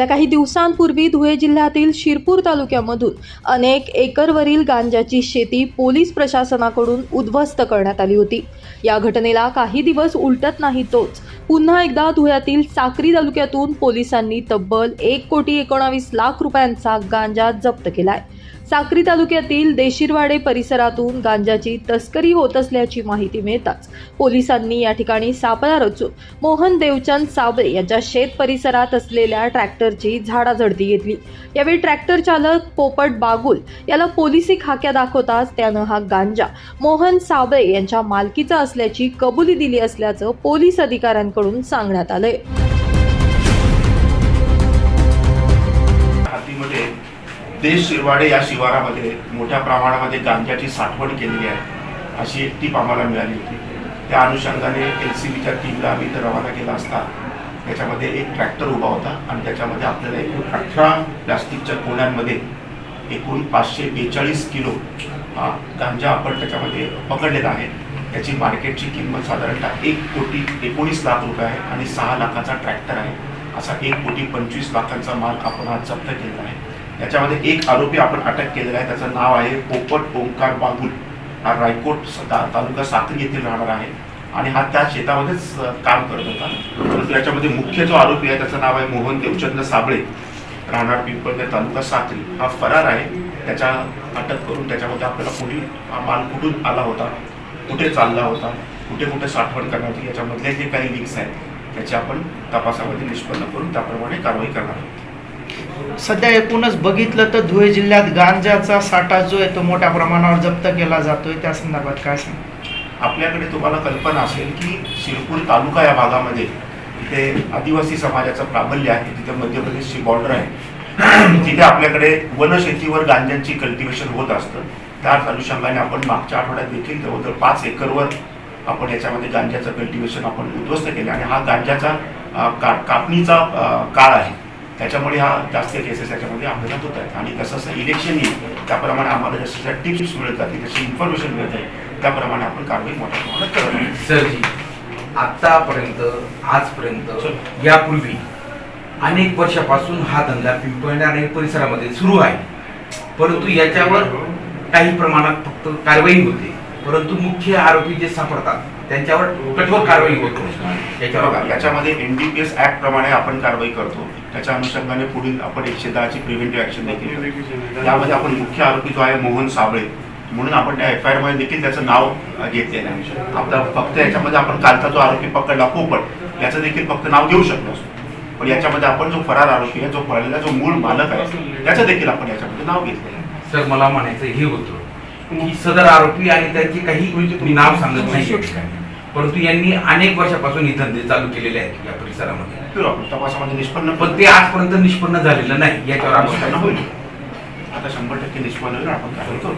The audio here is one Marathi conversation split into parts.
गेल्या काही दिवसांपूर्वी धुळे जिल्ह्यातील शिरपूर तालुक्यामधून अनेक एकरवरील गांजाची शेती पोलीस प्रशासनाकडून उद्ध्वस्त करण्यात आली होती. या घटनेला काही दिवस उलटत नाही तोच. पुन्हा एकदा धुळ्यातील साक्री तालुक्यातून पोलिसांनी तब्बल एक कोटी एकोणावीस लाख रुपयांचा गांजा जप्त केलाय. साक्री तालुक्यातील देशिरवाडे परिसरातून गांजाची तस्करी होत असल्याची माहिती मिळताच पोलिसांनी या ठिकाणी सापळा रचून मोहन देवचंद साबळे यांच्या शेत परिसरात असलेल्या ट्रॅक्टरची झाडाझडती घेतली. यावेळी ट्रॅक्टर चालक पोपट बागुल याला पोलिसी खाक्या दाखवताच त्यानं हा गांजा मोहन साबळे यांच्या मालकीचा असल्याची कबुली दिली असल्याचं पोलीस अधिकाऱ्यांकडून सांगण्यात आलंय. देश शिरवाडे या शिवारामध्ये मोठ्या प्रमाणामध्ये गांजाची साठवण केलेली आहे अशी एक टीप आम्हाला मिळाली होती. त्या अनुषंगाने एल सी बीच्या टीमला आम्ही इथं रवाना केला असता. त्याच्यामध्ये एक ट्रॅक्टर उभा होता आणि त्याच्यामध्ये आपल्याला एकूण अठरा प्लास्टिकच्या कोण्यांमध्ये एकूण पाचशे बेचाळीस किलो हा गांजा आपण त्याच्यामध्ये पकडलेला आहे. त्याची मार्केटची किंमत साधारणतः एक कोटी एकोणीस लाख रुपये आहे आणि सहा लाखाचा ट्रॅक्टर आहे. असा एक कोटी पंचवीस लाखांचा माल आपण आज जप्त केलेला आहे. याच्यामध्ये एक आरोपी आपण अटक केलेला आहे. त्याचं नाव आहे पोपट ओंकार बागुल हा रायकोट तालुका साक्री येथील राहणार आहे आणि हा त्या शेतामध्येच काम करत होता. परंतु याच्यामध्ये मुख्य जो आरोपी आहे त्याचं नाव आहे मोहन देवचंद साबळे. राहणार पिंपळनेर तालुका साक्री. हा फरार आहे. त्याच्या अटक करून त्याच्यामध्ये आपल्याला पुढील हा माल कुठून आला होता कुठे चालला होता कुठे कुठे साठवण करण्यात होती याच्यामधले जे काही लिंक्स आहेत. त्याचे आपण तपासामध्ये निष्पन्न करून त्याप्रमाणे कारवाई करणार आहोत. सध्या एकूणच बघितलं तर धुळे जिल्ह्यात गांजाचा साठा जो आहे तो मोठ्या प्रमाणावर जप्त केला जातोय. त्या संदर्भात काय सांग? आपल्याकडे तुम्हाला कल्पना असेल की शिरपूर तालुका या भागामध्ये इथे आदिवासी समाजाचं प्राबल्य आहे. तिथे मध्य प्रदेशची बॉर्डर आहे. तिथे आपल्याकडे वनशेतीवर गांजांची कल्टिवेशन होत असतं. त्याच अनुषंगाने आपण मागच्या आठवड्यात देखील जवळजवळ पाच एकरवर आपण याच्यामध्ये गांजाचं कल्टिवेशन आपण उद्ध्वस्त केलं. आणि हा गांजाचा का कापणीचा काळ आहे. त्याच्यामुळे हा जास्त केसेस याच्यामध्ये आपल्याला होत आहेत. आणि कसं असं इलेक्शन येईल त्याप्रमाणे आम्हाला जशा टिप्स मिळत जातील जशी इन्फॉर्मेशन मिळत आहे त्याप्रमाणे आपण कारवाई मोठ्या प्रमाणात करत आहोत. सरजी आतापर्यंत आजपर्यंत यापूर्वी अनेक वर्षापासून हा धंदा पिंपळणे आणि परिसरामध्ये सुरू आहे. परंतु याच्यावर काही प्रमाणात फक्त कारवाई होते. परंतु मुख्य आरोपी जे सापडतात त्यांच्यावर कठोर कारवाई होत नाही याच्यावर बघा, काय? याच्यामध्ये एनडीपीएस ऍक्ट प्रमाणे आपण कारवाई करतो त्याच्या अनुषंगाने पुढील आपण एकशे दहाची प्रिव्हेंटिव्ह ऍक्शन देखील करतो. यामध्ये आपण मुख्य आरोपी जो आहे मोहन साबळे म्हणून आपण त्या एफ आय आरमध्ये देखील त्याचं नाव घेतलेलं आहे आपला फक्त याच्यामध्ये आपण कालचा जो आरोपी पकडला पोपट याचं देखील फक्त नाव देऊ शकलो असतो पण याच्यामध्ये आपण जो फरार आरोपी आहे जो पळलेला जो मूळ मालक आहे त्याचं देखील आपण याच्यामध्ये नाव घेतलेलं आहे सर मला म्हणायचं हे होतं की सदर आरोपी आणि त्यांचे काही मी नाव सांगत नाही. परंतु यांनी अनेक वर्षापासून हे धंदे चालू केलेले आहेत या परिसरामध्ये. तपासामध्ये निष्पन्न पण ते आजपर्यंत निष्पन्न झालेलं नाही. याच्यावर आपण होईल. आता शंभर टक्के निष्पन्न होईल आपण करू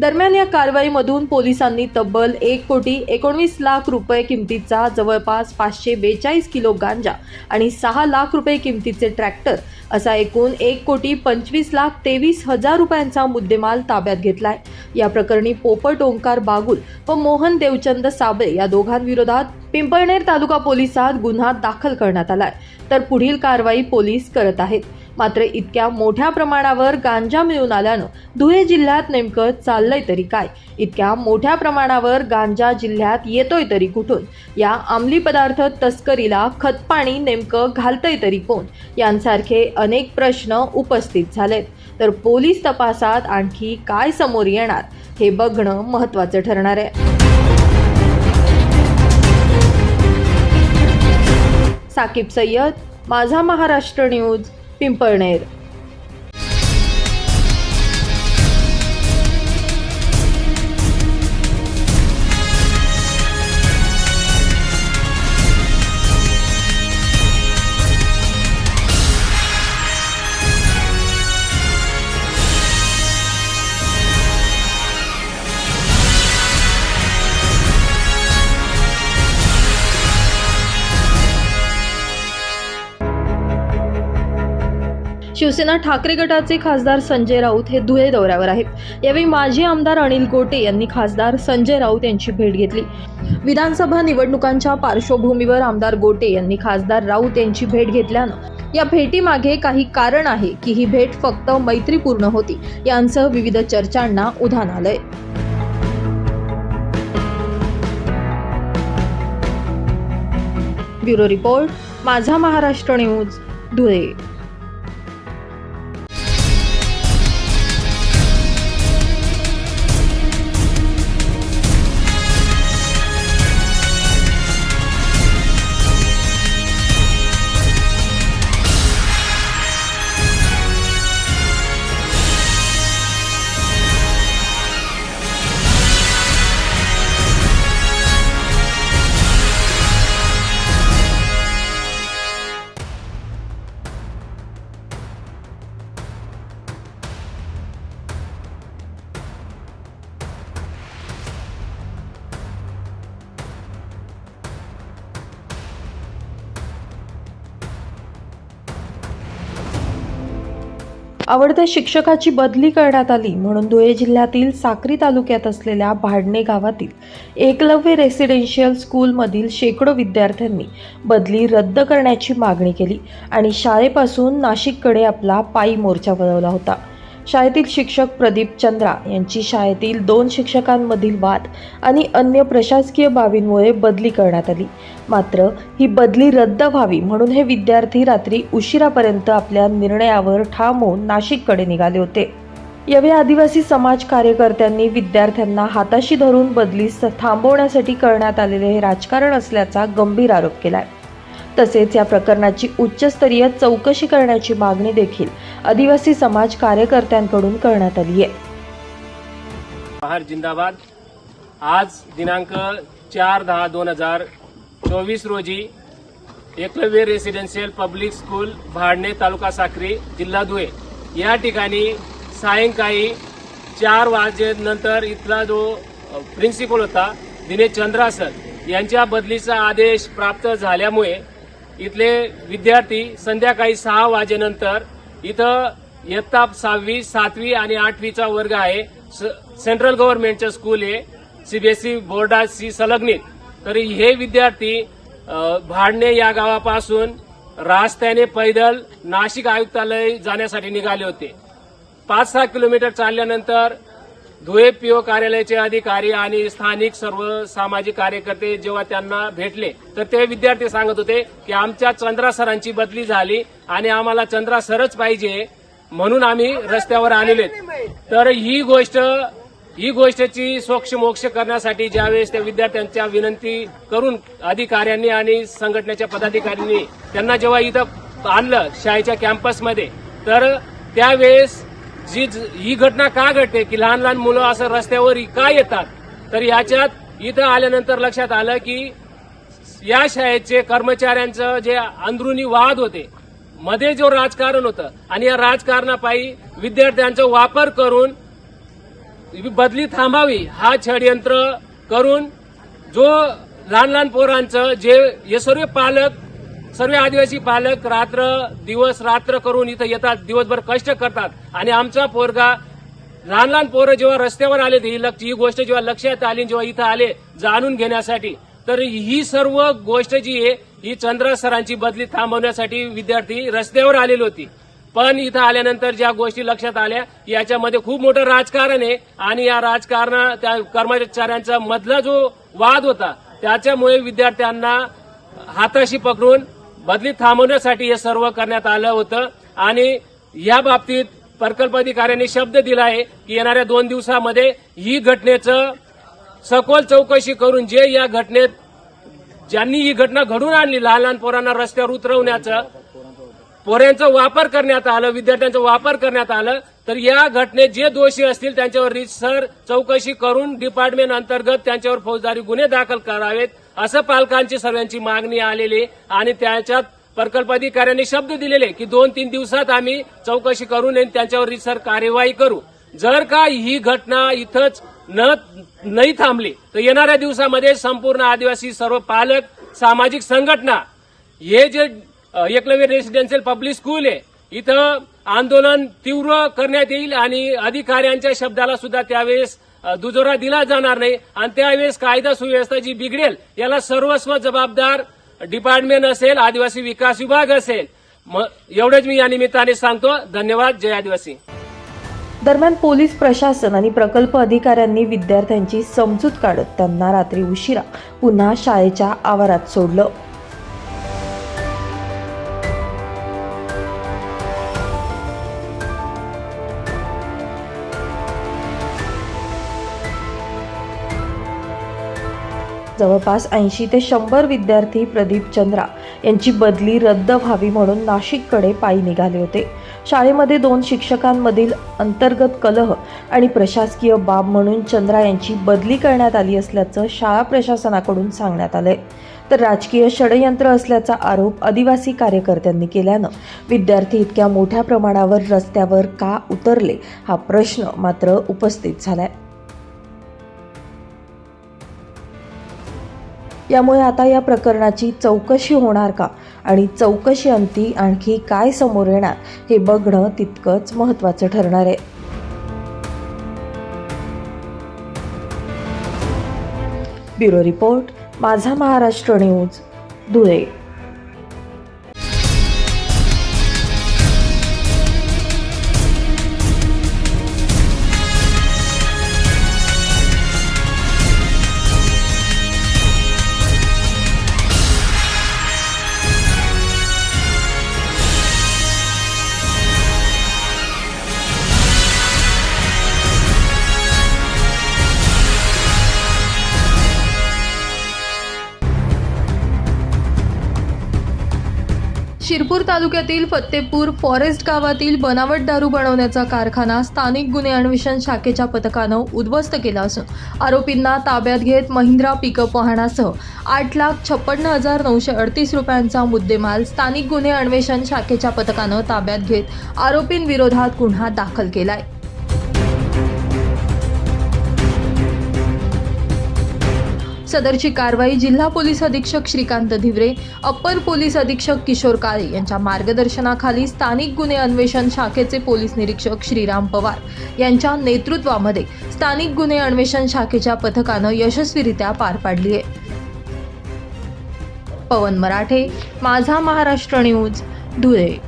दरम्यान या कारवाईमधून पोलिसांनी तब्बल एक कोटी एकोणवीस लाख रुपये किमतीचा जवळपास पाचशे बेचाळीस किलो गांजा आणि सहा लाख रुपये किमतीचे ट्रॅक्टर असा एकूण एक कोटी पंचवीस लाख तेवीस हजार रुपयांचा मुद्देमाल ताब्यात घेतलाय. या प्रकरणी पोपट ओंकार बागुल व मोहन देवचंद साबळे या दोघांविरोधात पिंपळनेर तालुका पोलिसात गुन्हा दाखल करण्यात आलाय. तर पुढील कारवाई पोलीस करत आहेत. मात्र इतक्या मोठ्या प्रमाणावर गांजा मिळून आल्यानं धुळे जिल्ह्यात नेमकं चाललंय तरी काय? इतक्या मोठ्या प्रमाणावर गांजा जिल्ह्यात येतोय तरी कुठून? या अंमली पदार्थ तस्करीला खतपाणी नेमकं घालतंय तरी कोण? यांसारखे अनेक प्रश्न उपस्थित झालेत. तर पोलीस तपासात आणखी काय समोर येणार हे बघणं महत्त्वाचं ठरणार आहे. साकिब सय्यद माझा महाराष्ट्र न्यूज पिंपळनेर शिवसेना ठाकरे गटाचे खासदार संजय राऊत हे धुळे दौऱ्यावर आहेत. यावेळी माजी आमदार अनिल गोटे यांनी खासदार संजय राऊत यांची भेट घेतली. विधानसभा निवडणुकांच्या पार्श्वभूमीवर आमदार गोटे यांनी खासदार राऊत यांची भेट घेतल्यानं या भेटीमागे काही कारण आहे की ही भेट फक्त मैत्रीपूर्ण होती. यांचं विविध चर्चांना उधाण आलंय. ब्युरो रिपोर्ट माझा महाराष्ट्र न्यूज धुळे. आवडत्या शिक्षकाची बदली करण्यात आली म्हणून धुळे जिल्ह्यातील साक्री तालुक्यात असलेल्या भाडणे गावातील एकलव्य रेसिडेन्शियल स्कूलमधील शेकडो विद्यार्थ्यांनी बदली रद्द करण्याची मागणी केली आणि शाळेपासून नाशिककडे आपला पायी मोर्चा वळवला होता. शाळेतील शिक्षक प्रदीप चंद्रा यांची शाळेतील दोन शिक्षकांमधील वाद आणि अन्य प्रशासकीय बाबींमुळे बदली करण्यात आली. मात्र ही बदली रद्द व्हावी म्हणून हे विद्यार्थी रात्री उशिरापर्यंत आपल्या निर्णयावर ठाम होऊन नाशिककडे निघाले होते. यावेळी आदिवासी समाज कार्यकर्त्यांनी विद्यार्थ्यांना हाताशी धरून बदली थांबवण्यासाठी करण्यात आलेले हे राजकारण असल्याचा गंभीर आरोप केला आहे तसेच या प्रकरणाची उच्चस्तरीय चौकशी करण्याची मागणी देखील आदिवासी समाज कार्यकर्त्यांकडून करण्यात आली आहे. बहार जिंदाबाद. आज दिनांक चार दहा दोन हजार चोवीस रोजी Eklavya residential public school Bhadane taluka Sakri जिल्हा धुळे. या ठिकाणी सायंकाळी चार वाजेनंतर इथला जो प्रिन्सिपल होता दिनेश चंद्रा सर यांच्या बदलीचा आदेश प्राप्त झाल्यामुळे इथले विद्यार्थी संध्याकाळी सहा वाजेनंतर इथं इयत्ता सहावी सातवी आणि आठवीचा वर्ग आहे. स- सेंट्रल गव्हर्नमेंटचं स्कूल आहे. सीबीएसई बोर्डाशी संलग्नित. तरी हे विद्यार्थी भाडणे या गावापासून रास्त्याने पैदल नाशिक आयुक्तालय जाण्यासाठी निघाले होते. पाच सहा किलोमीटर चालल्यानंतर धुळे पीओ कार्यालयाचे अधिकारी आणि स्थानिक सर्व सामाजिक कार्यकर्ते जेव्हा त्यांना भेटले तर ते विद्यार्थी सांगत होते की आमच्या चंद्रा सरांची बदली झाली आणि आम्हाला चंद्रा सरच पाहिजे म्हणून आम्ही रस्त्यावर आलेले तर ही गोष्ट ही गोष्टची सोक्ष मोक्ष करण्यासाठी ज्यावेळेस त्या विद्यार्थ्यांच्या विनंती करून अधिकाऱ्यांनी आणि संघटनेच्या पदाधिकाऱ्यांनी त्यांना जेव्हा इथं आणलं शाळेच्या कॅम्पसमध्ये तर त्यावेळेस जी ही घटना का घडते की लहान लहान मुलं असं रस्त्यावर का येतात? तर याच्यात इथं आल्यानंतर लक्षात आलं की या शाळेचे कर्मचाऱ्यांचं जे अंदरुनी वाद होते मध्ये जो राजकारण होतं आणि या राजकारणापायी विद्यार्थ्यांचा वापर करून बदली थांबावी हा षडयंत्र करून जो लहान लहान पोरांचं जे हे सर्व पालक सर्व आदिवासी पालक रात्र दिवस रात्र करून इथं येतात दिवसभर कष्ट करतात. आणि आमचा पोरगा लहान लहान पोरं जेव्हा रस्त्यावर आले ही लक्ष ही गोष्ट जेव्हा लक्षात आली जेव्हा इथं आले जाणून घेण्यासाठी तर ही सर्व गोष्ट जी आहे ही चंद्र सरांची बदली थांबवण्यासाठी विद्यार्थी रस्त्यावर आलेली होती. पण इथं आल्यानंतर ज्या गोष्टी लक्षात आल्या याच्यामध्ये खूप मोठं राजकारण आहे. आणि या राजकारण त्या कर्मचाऱ्यांचा मधला जो वाद होता त्याच्यामुळे विद्यार्थ्यांना हाताशी पकडून बदली थांबवण्यासाठी हे सर्व करण्यात आलं होतं. आणि या बाबतीत प्रकल्प अधिकाऱ्यांनी शब्द दिला आहे की येणाऱ्या दोन दिवसामध्ये ही घटनेचं सखोल चौकशी करून जे या घटनेत ज्यांनी ही घटना घडून आणली लहान लहान पोरांना रस्त्यावर उतरवण्याचं पोऱ्यांचा वापर करण्यात आलं विद्यार्थ्यांचा वापर करण्यात आलं तर या घटनेत जे दोषी असतील त्यांच्यावर रितसर चौकशी करून डिपार्टमेंट अंतर्गत त्यांच्यावर फौजदारी गुन्हे दाखल करावेत असं पालकांची सर्वांची मागणी आलेली आणि त्याच्यात प्रकल्प अधिकाऱ्यांनी शब्द दिलेले की दोन तीन दिवसात आम्ही चौकशी करून आणि त्यांच्यावर रितसर कार्यवाही करू. जर का ही घटना इथंच न नाही थांबली तर येणाऱ्या दिवसामध्ये संपूर्ण आदिवासी सर्व पालक सामाजिक संघटना हे जे एकलव्य रेसिडेन्शियल पब्लिक स्कूल आहे इथं आंदोलन तीव्र करण्यात येईल आणि अधिकाऱ्यांच्या शब्दाला सुद्धा त्यावेळेस दुजोरा दिला जाणार नाही. आणि त्यावेळेस कायदा सुव्यवस्था जी बिघडेल याला सर्वस्व जबाबदार डिपार्टमेंट असेल आदिवासी विकास विभाग असेल. मग एवढंच मी या निमित्ताने सांगतो. धन्यवाद. जय आदिवासी. दरम्यान पोलीस प्रशासन आणि प्रकल्प अधिकाऱ्यांनी विद्यार्थ्यांची समजूत काढत त्यांना रात्री उशिरा पुन्हा शाळेच्या आवारात सोडलं. जवळपास ऐंशी ते शंभर विद्यार्थी प्रदीप चंद्रा यांची बदली रद्द व्हावी म्हणून नाशिककडे पायी निघाले होते. शाळेमध्ये दोन शिक्षकांमधील अंतर्गत कलह आणि प्रशासकीय बाब म्हणून चंद्रा यांची बदली करण्यात आली असल्याचं शाळा प्रशासनाकडून सांगण्यात आलंय. तर राजकीय षडयंत्र असल्याचा आरोप आदिवासी कार्यकर्त्यांनी केल्यानं विद्यार्थी इतक्या मोठ्या प्रमाणावर रस्त्यावर का उतरले हा प्रश्न मात्र उपस्थित झालाय. यामुळे आता या प्रकरणाची चौकशी होणार का? आणि चौकशी अंती आणखी काय समोर येणार? हे बघणं तितकंच महत्त्वाचं ठरणार आहे. ब्युरो रिपोर्ट माझा महाराष्ट्र न्यूज धुळे. शिरपूर तालुक्यातील फत्तेपूर फॉरेस्ट गावातील बनावट दारू बनवण्याचा कारखाना स्थानिक गुन्हे अन्वेषण शाखेच्या पथकानं उद्ध्वस्त केला असून आरोपींना ताब्यात घेत महिंद्रा पिकअप वाहनासह आठ लाख छप्पन्न हजार नऊशे अडतीस रुपयांचा मुद्देमाल स्थानिक गुन्हे अन्वेषण शाखेच्या पथकानं ताब्यात घेत आरोपींविरोधात गुन्हा दाखल केलाय. सदरची कारवाई जिल्हा पोलीस अधीक्षक श्रीकांत धिवरे अप्पर पोलीस अधीक्षक किशोर काळे यांच्या मार्गदर्शनाखाली स्थानिक गुन्हे अन्वेषण शाखेचे पोलीस निरीक्षक श्रीराम पवार यांच्या नेतृत्वामध्ये स्थानिक गुन्हे अन्वेषण शाखेच्या पथकानं यशस्वीरित्या पार पाडली आहे. पवन मराठे माझा महाराष्ट्र न्यूज धुळे.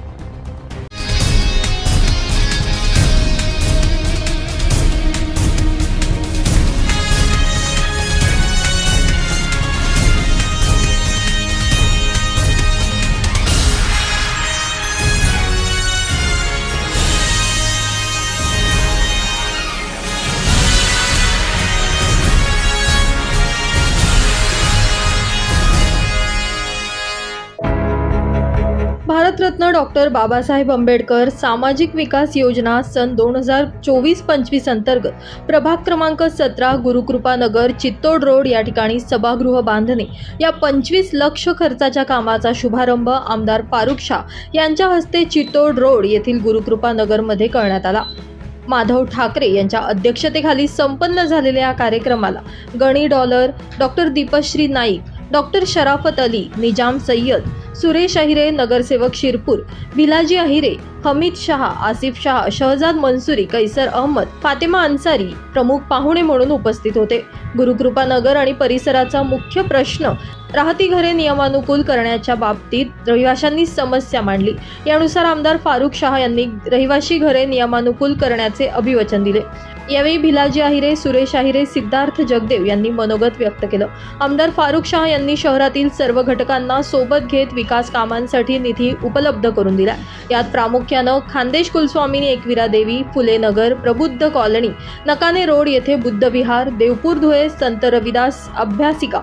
डॉक्टर बाबासाहेब आंबेडकर सामाजिक विकास योजना सन दोन हजार चोवीस पंचवीस अंतर्गत प्रभाग क्रमांक सतरा गुरुकृपानगर चित्तोड रोड या ठिकाणी सभागृह बांधणे या पंचवीस लक्ष खर्चाच्या कामाचा शुभारंभ आमदार फारुख शाह यांच्या हस्ते चित्तोड रोड येथील गुरुकृपानगरमध्ये करण्यात आला. माधव ठाकरे यांच्या अध्यक्षतेखाली संपन्न झालेल्या या कार्यक्रमाला गणी डॉलर डॉक्टर दीपश्री नाईक डॉक्टर शराफत अली निजाम सय्यद सुरेश अहिरे नगरसेवक शिरपूर भिलाजी अहिरे हमीद शहा आसिफ शहा शहजाद मनसुरी कैसर अहमद फातेमा अन्सारी प्रमुख पाहुणे म्हणून उपस्थित होते. गुरुकृपा नगर आणि परिसराचा मुख्य प्रश्न राहती घरे नियमानुकूल करण्याच्या बाबतीत रहिवाशांनी समस्या मांडली. यानुसार आमदार फारुख शहा यांनी रहिवाशी घरे नियमानुकूल करण्याचे अभिवचन दिले. यावेळी भिलाजी आहिरे सुरेश आहिरे सिद्धार्थ जगदेव यांनी मनोगत व्यक्त केलं. आमदार फारुख शाह यांनी शहरातील सर्व घटकांना सोबत घेत विकास कामांसाठी निधी उपलब्ध करून दिला. यात प्रामुख्यानं खानदेश कुलस्वामिनी एकविरा देवी फुले नगर प्रबुद्ध कॉलनी नकाने रोड येथे बुद्ध विहार देवपूर धुळे संत रविदास अभ्यासिका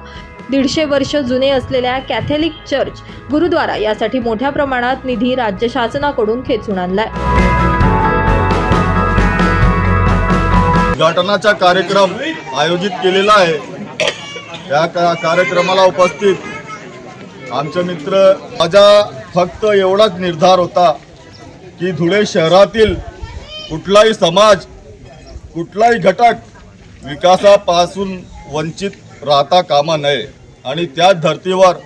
दीडशे वर्ष जुने असलेल्या कॅथलिक चर्च गुरुद्वारा यासाठी मोठ्या प्रमाणात निधी राज्य शासनाकडून खेचून आणलाय. उद्घाटनाचा कार्यक्रम आयोजित केलेला आहे. या का कार्यक्रमाला उपस्थित आमचे मित्र माझा फक्त एवढाच निर्धार होता की धुळे शहरातील कुठलाही समाज कुठलाही घटक विकासापासून वंचित राहता कामा नये. आणि त्याच धर्तीवर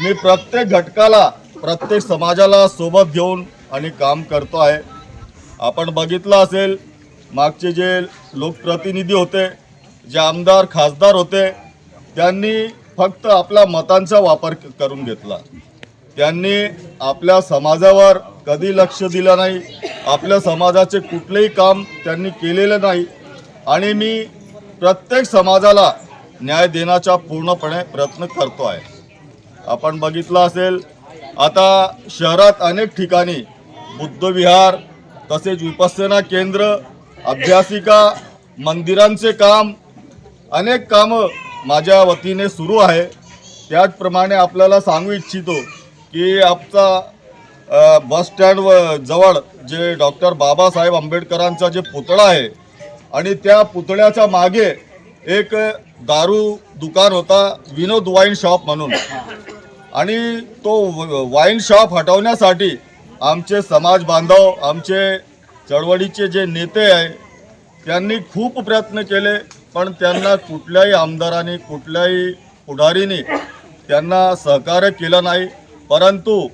मी प्रत्येक घटकाला प्रत्येक समाजाला सोबत घेऊन आणि काम करतो आहे. आपण बघितलं असेल मागचे जे लोकप्रतिनिधी होते जे आमदार खासदार होते त्यांनी फक्त आपल्या मतांचा वापर करून घेतला. त्यांनी आपल्या समाजावर कधी लक्ष दिलं नाही आपल्या समाजाचे कुठलेही काम त्यांनी केलेलं नाही आणि मी प्रत्येक समाजाला न्याय देण्याचा पूर्णपणे प्रयत्न करतो आहे. आपण बघितलं असेल आता शहरात अनेक ठिकाणी बुद्धविहार तसेच विपस्सना केंद्र अभ्यासिका मंदिरांचे काम अनेक कामं माझ्या वतीने सुरू आहे. त्याचप्रमाणे आपल्याला सांगू इच्छितो की आपचा बस स्टँड जवळ जे डॉक्टर बाबासाहेब आंबेडकरांचा जे पुतळा आहे आणि त्या पुतळ्याच्या मागे एक दारू दुकान होता विनोद वाईन शॉप म्हणून. आणि तो वाईन शॉप हटवण्यासाठी आमचे समाज बांधव आमचे चळवळीचे जे नेते आहे त्यांनी खूप प्रयत्न केले पण त्यांना कुठल्याही आमदारांनी कुठल्याही पुढारीने त्यांना सहकार्य केलं नाही. परंतु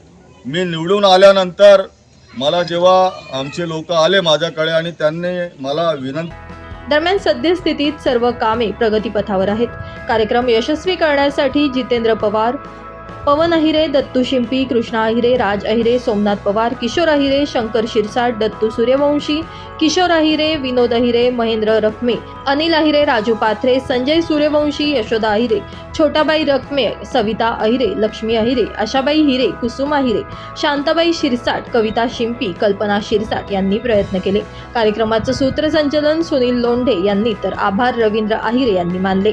मी निवडून आल्यानंतर मला जेव्हा आमचे लोक आले माझ्याकडे आणि त्यांनी मला विनंती दरम्यान सद्यस्थितीत सर्व कामे प्रगतीपथावर आहेत. कार्यक्रम यशस्वी करण्यासाठी जितेंद्र पवार पवन अहिरे दत्तू शिंपी कृष्णा अहिरे राज अहिरे सोमनाथ पवार किशोर अहिरे शंकर शिरसाट दत्तू सूर्यवंशी किशोर अहिरे विनोद अहिरे महेंद्र रखमे अनिल अहिरे राजू पाथरे संजय सूर्यवंशी यशोदा अहिरे छोटाबाई रखमे सविता अहिरे लक्ष्मी अहिरे आशाबाई हिरे कुसुम अहिरे शांताबाई शिरसाट कविता शिंपी कल्पना शिरसाट यांनी प्रयत्न केले. कार्यक्रमाचं सूत्रसंचलन सुनील लोंढे यांनी तर आभार रवींद्र अहिरे यांनी मानले.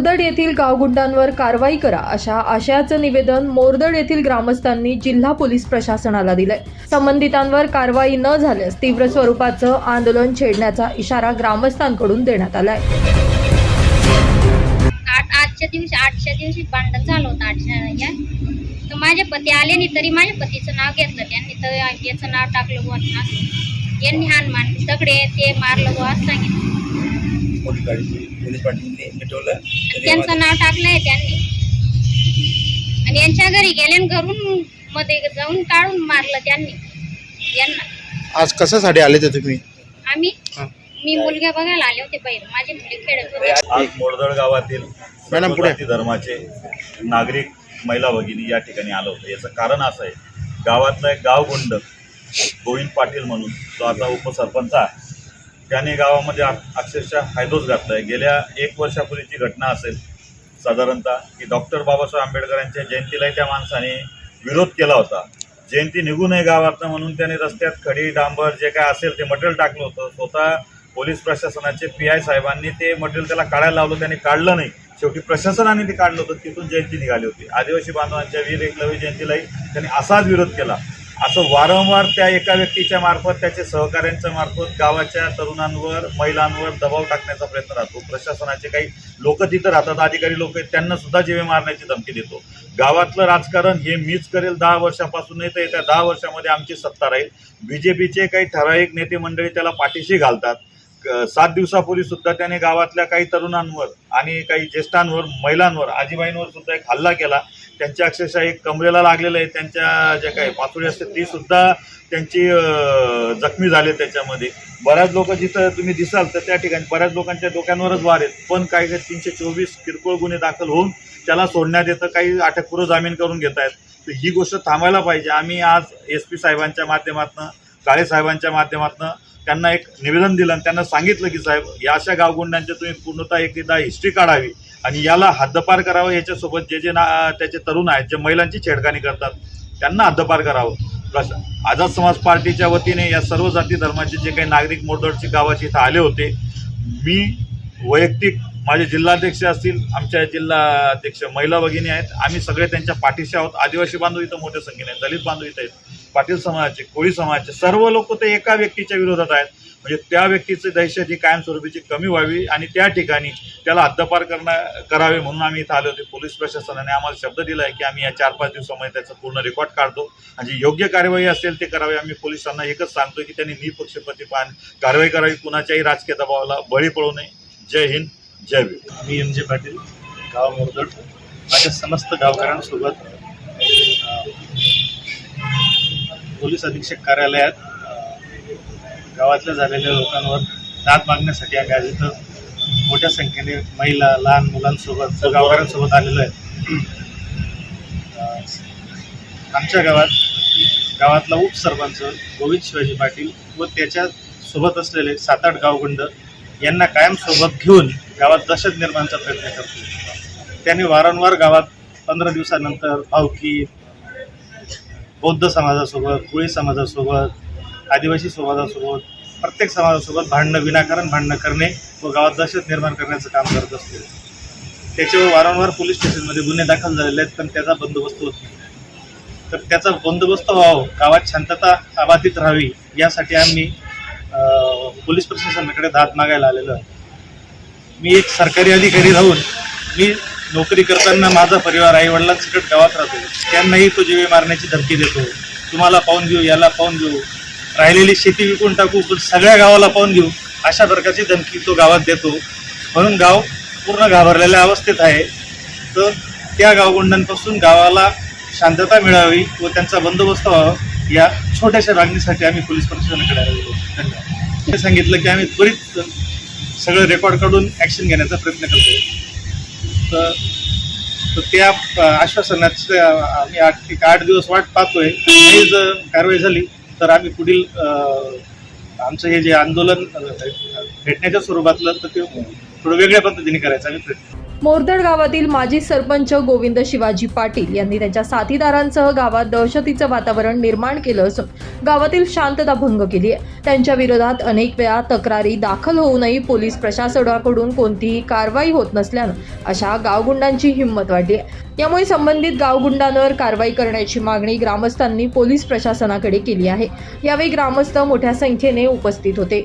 मोरदड येथील गावगुंडांवर कारवाई करा अशा आशयाचं निवेदन मोरदड येथील ग्रामस्थांनी जिल्हा पोलीस प्रशासनाला दिलंय. संबंधितांवर कारवाई न झाल्यास तीव्र स्वरूपाचं आंदोलन छेडण्याचा इशारा ग्रामस्थांकडून देण्यात आलाय. आठ आजच्या दिवशी आठच्या दिवशी भांडण झालं होतं आठच्या या. तर माझे पती आले नाही तरी माझ्या पतीचं नाव घेतलं त्यांनी. तर याचं नाव टाकलं बुवा असं यांनी हानमान दगडे ते मारलं बुवा असं सांगितलं. पोलीस गाडीची पोलीस पाटीलने मिटवलं त्याने त्यांचं नाव टाकलंय त्यांनी. आणि यांच्या घरी गेले घरून मध्ये जाऊन काढून मारलं त्यांनी. यांना. आज कशासाठी आले ते तुम्ही? आम्ही? मी मुलगा बघायला आले होते बाहेर. माझी मुली खेळत होते. आज मोरदळ गावातील मॅडम, पुढे. जाती धर्माचे नागरिक महिला भगिनी या ठिकाणी आलं होतं. याचं कारण असं आहे. गावातला एक गावगुंड गोविंद पाटील म्हणून तो आता उपसरपंच आहे. त्याने गावामध्ये अक्षरशः हायदोस घातला आहे गेल्या एक वर्षापूर्वीची घटना असेल साधारणतः की डॉक्टर बाबासाहेब आंबेडकरांच्या जयंतीलाही त्या माणसाने विरोध केला होता. जयंती निघू नये गावातनं म्हणून त्याने रस्त्यात खडी डांबर जे काय असेल ते मटेरियल टाकलं होतं. स्वतः पोलीस प्रशासनाचे पी आय साहेबांनी ते मटेरियल त्याला काढायला लावलं. त्याने काढलं नाही. शेवटी प्रशासनाने ते काढलं होतं. तिथून जयंती निघाली होती. आदिवासी बांधवांच्या वीर एकलव्य जयंतीलाही त्यांनी असाच विरोध केला. असं वारंवार त्या एका व्यक्तीच्या मार्फत त्याचे सहकाऱ्यांच्या मार्फत गावाच्या तरुणांवर महिलांवर दबाव टाकण्याचा प्रयत्न राहतो. प्रशासनाचे काही लोक तिथं राहतात अधिकारी लोक आहेत त्यांना सुद्धा जीवे मारण्याची धमकी देतो. गावातलं राजकारण हे मीच करेल दहा वर्षापासून तर येत्या दहा वर्षामध्ये आमची सत्ता राहील. बी जे पीचे काही ठराविक नेते मंडळी त्याला पाठीशी घालतात. सात दिवसापूर्वी सुद्धा त्याने गावातल्या काही तरुणांवर आणि काही ज्येष्ठांवर महिलांवर आजीबाईंवर सुद्धा एक हल्ला केला. त्यांच्या अक्षरशः एक कमरेला लागलेलं आहे. त्यांच्या ज्या काही पातळी असते ती सुद्धा त्यांची जखमी झाले त्याच्यामध्ये. बऱ्याच लोक जिथं तुम्ही दिसाल तर त्या ठिकाणी बऱ्याच लोकांच्या डोक्यांवरच वार आहेत. पण काही काही तीनशे चोवीस किरकोळ गुन्हे दाखल होऊन त्याला सोडण्यात येतं काही अटकपूर्व जामीन करून घेत आहेत. तर ही गोष्ट थांबायला पाहिजे. आम्ही आज एस पी साहेबांच्या माध्यमातून काळे साहेबांच्या माध्यमातून त्यांना एक निवेदन दिलं आणि त्यांना सांगितलं की साहेब या अशा गावगुंडांच्या तुम्ही पूर्णतः एकदा हिस्ट्री काढावी. आणि याला हद्दपार करावं याच्यासोबत जे जे ना त्याचे तरुण आहेत जे महिलांची छेडखानी करतात त्यांना हद्दपार करावं. प्लस आझाद समाज पार्टीच्या वतीने या सर्व जाती धर्माचे जे काही नागरिक मोडदडचे गावाचे इथं आले होते मी वैयक्तिक माझे जिल्हाध्यक्ष असतील आमच्या जिल्हाध्यक्ष महिला भगिनी आहेत आम्ही सगळे त्यांच्या पाठीशी आहोत. आदिवासी बांधव इथं मोठ्या संख्येने आहेत दलित बांधव इथं आहेत पाटील समाजाचे कोळी समाजाचे सर्व लोक ते एका व्यक्तीच्या विरोधात आहेत. म्हणजे त्या व्यक्तीची दहशत ही कायमस्वरूपीची कमी व्हावी आणि त्या ठिकाणी त्याला हद्दपार करणं करावे म्हणून आम्ही इथं आले होते. पोलीस प्रशासनाने आम्हाला शब्द दिला आहे की आम्ही या चार पाच दिवसामध्ये त्याचं पूर्ण रेकॉर्ड काढतो. आणि योग्य कार्यवाही असेल ते करावे. आम्ही पोलिसांना एकच सांगतो की त्यांनी निपक्षपाती पान कारवाई करावी. कुणाच्याही राजकीय दबावाला बळी पडू नये. जय हिंद जय भीम. आम्ही एम जे पाटील गाव मोरदड माझ्या समस्त गावकऱ्यांसोबत पोलीस अधीक्षक कार्यालयात गावातल्या झालेल्या लोकांवर दाद मागण्यासाठी आम्ही आज इथं मोठ्या संख्येने महिला लहान मुलांसोबत गावकऱ्यांसोबत आलेलो आहे. आमच्या गावात गावातला उपसरपंच गोविंद शिवाजी पाटील व त्याच्या सोबत असलेले सात आठ गावगुंड यांना कायम सोबत घेऊन गावात दहशत निर्माणचा प्रयत्न करतो त्यांनी वारंवार गावात पंधरा दिवसानंतर भावकी बौद्ध समाजासोबत कोळी समाजासोबत आदिवासी समाजासोबत प्रत्येक समाजासोबत भांडणं विनाकारण भांडणं करणे व गावात दहशत निर्माण करण्याचं काम करत असते. त्याच्यावर वारंवार पोलीस स्टेशनमध्ये गुन्हे दाखल झालेले आहेत पण त्याचा बंदोबस्त होत नाही. तर त्याचा बंदोबस्त व्हावा गावात शांतता अबाधित राहावी यासाठी आम्ही पोलीस प्रशासनाकडे दाद मागायला आलेलो आहे. मी एक सरकारी अधिकारी राहून मी नोकरी करताना माझा परिवार आई वडिलांसकट गावात राहतो. त्यांनाही तो जीवे मारण्याची धमकी देतो. तुम्हाला पाहून घेऊ याला पाहून घेऊ. राहिलेली शेती विकून टाकू पण सगळ्या गावाला पाहून घेऊ अशा प्रकारची धमकी तो गावात देतो. म्हणून गाव पूर्ण घाबरलेल्या अवस्थेत आहे. तर त्या गावगुंडांपासून गावाला शांतता मिळावी व त्यांचा बंदोबस्त व्हावा या छोट्याशा मागणीसाठी आम्ही पोलीस प्रशासनाकडे आलेलो धन्यवाद. हे सांगितलं की आम्ही त्वरित सगळं रेकॉर्ड काढून ॲक्शन घेण्याचा प्रयत्न करतो तर तर त्या आश्वासनाचं आम्ही आठ एक आठ दिवस वाट पाहतोय. नाही जर कारवाई झाली. तर आम्ही पुढील आमचं हे जे आंदोलन भेटण्याच्या स्वरूपातलं तर ते थोडं वेगळ्या पद्धतीने करायचं आम्ही प्रयत्न मोरदड गावातील माजी सरपंच गोविंद शिवाजी पाटील यांनी त्यांच्या साथीदारांसह गावात दहशतीचं वातावरण निर्माण केलं असून गावातील शांतता भंग केली आहे. त्यांच्या विरोधात अनेक वेळा तक्रारी दाखल होऊनही पोलीस प्रशासनाकडून कोणतीही कारवाई होत नसल्यानं अशा गावगुंडांची हिंमत वाढली आहे. यामुळे संबंधित गावगुंडांवर कारवाई करण्याची मागणी ग्रामस्थांनी पोलीस प्रशासनाकडे केली आहे. यावेळी ग्रामस्थ मोठ्या संख्येने उपस्थित होते.